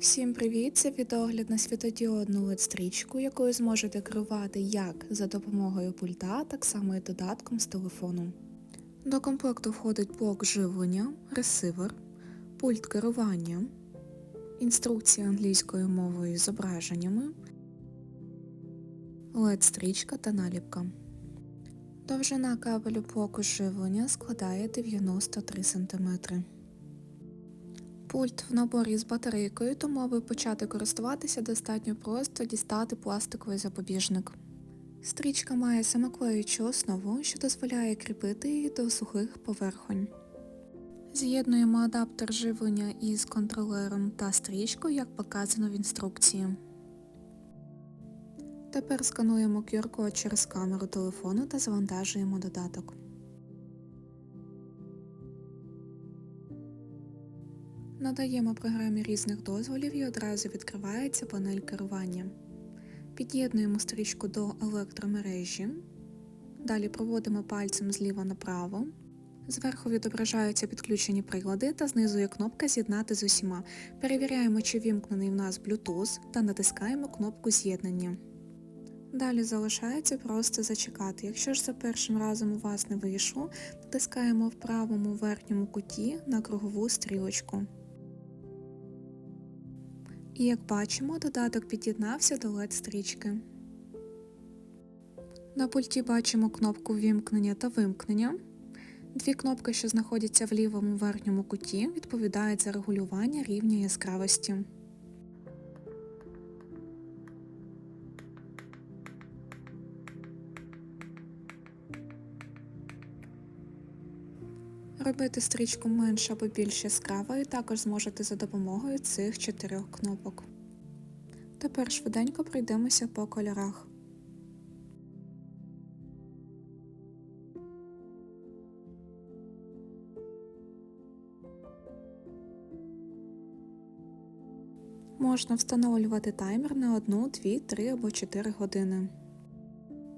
Всім привіт! Це відогляд на світодіодну LED-стрічку, якою зможете керувати як за допомогою пульта, так само і додатком з телефону. До комплекту входить блок живлення, ресивер, пульт керування, інструкція англійською мовою з зображеннями, LED-стрічка та наліпка. Довжина кабелю блоку живлення складає 93 см. Пульт в наборі з батарейкою, тому аби почати користуватися, достатньо просто дістати пластиковий запобіжник. Стрічка має самоклеючу основу, що дозволяє кріпити її до сухих поверхонь. З'єднуємо адаптер живлення із контролером та стрічкою, як показано в інструкції. Тепер скануємо QR-код через камеру телефону та завантажуємо додаток. Надаємо програмі різних дозволів і одразу відкривається панель керування. Під'єднуємо стрічку до електромережі. Далі проводимо пальцем зліва направо. Зверху відображаються підключені прилади та знизу є кнопка З'єднати з усіма. Перевіряємо, чи вімкнений в нас Bluetooth та натискаємо кнопку З'єднання. Далі залишається просто зачекати. Якщо ж за першим разом у вас не вийшло, натискаємо в правому верхньому куті на кругову стрілочку. І як бачимо, додаток під'єднався до LED-стрічки. На пульті бачимо кнопку вімкнення та вимкнення. Дві кнопки, що знаходяться в лівому верхньому куті, відповідають за регулювання рівня яскравості. Робити стрічку менш або більш яскравою також зможете за допомогою цих чотирьох кнопок. Тепер швиденько пройдемося по кольорах. Можна встановлювати таймер на 1, 2, 3 або 4 години.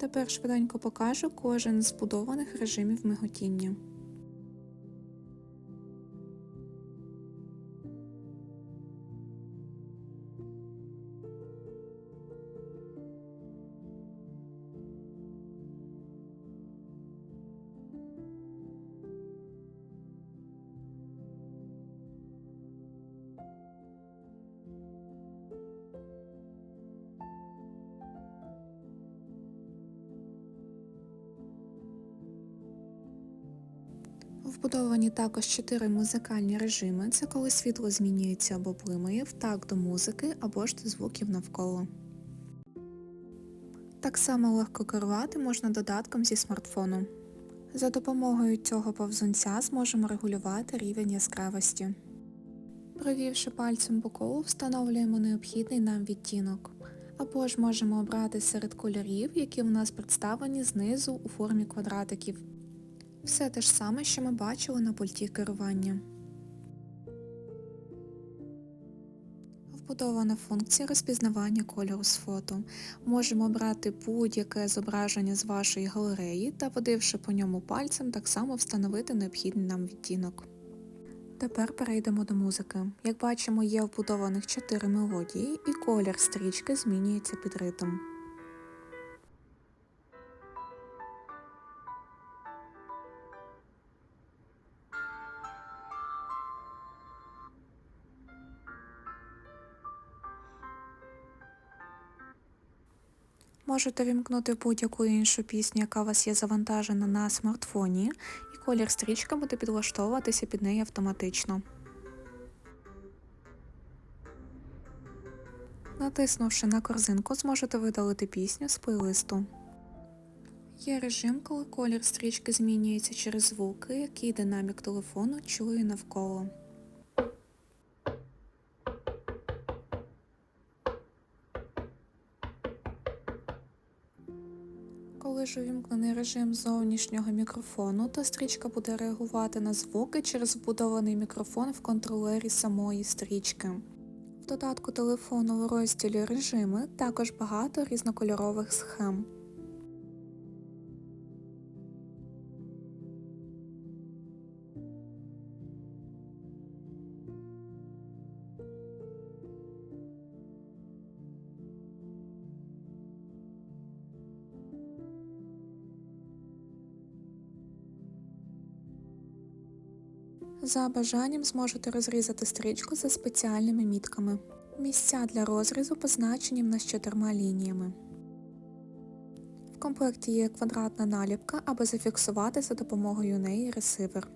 Тепер швиденько покажу кожен з збудованих режимів миготіння. Вбудовані також чотири музикальні режими. Це коли світло змінюється або блимає в такт до музики або ж до звуків навколо. Так само легко керувати можна додатком зі смартфону. За допомогою цього повзунця зможемо регулювати рівень яскравості. Провівши пальцем по колу, встановлюємо необхідний нам відтінок. Або ж можемо обрати серед кольорів, які у нас представлені знизу у формі квадратиків. Все те ж саме, що ми бачили на пульті керування. Вбудована функція розпізнавання кольору з фото. Можемо обрати будь-яке зображення з вашої галереї та, водивши по ньому пальцем, так само встановити необхідний нам відтінок. Тепер перейдемо до музики. Як бачимо, є вбудованих 4 мелодії і колір стрічки змінюється під ритм. Можете вімкнути будь-яку іншу пісню, яка у вас є завантажена на смартфоні, і колір стрічка буде підлаштовуватися під неї автоматично. Натиснувши на корзинку, зможете видалити пісню з плейлисту. Є режим, коли колір стрічки змінюється через звуки, які динамік телефону чує навколо. Коли ж увімкнений режим зовнішнього мікрофону, то стрічка буде реагувати на звуки через вбудований мікрофон в контролері самої стрічки. В додатку телефону у розділі режими також багато різнокольорових схем. За бажанням зможете розрізати стрічку за спеціальними мітками. Місця для розрізу позначені в нас чотирма лініями. В комплекті є квадратна наліпка, аби зафіксувати за допомогою неї ресивер.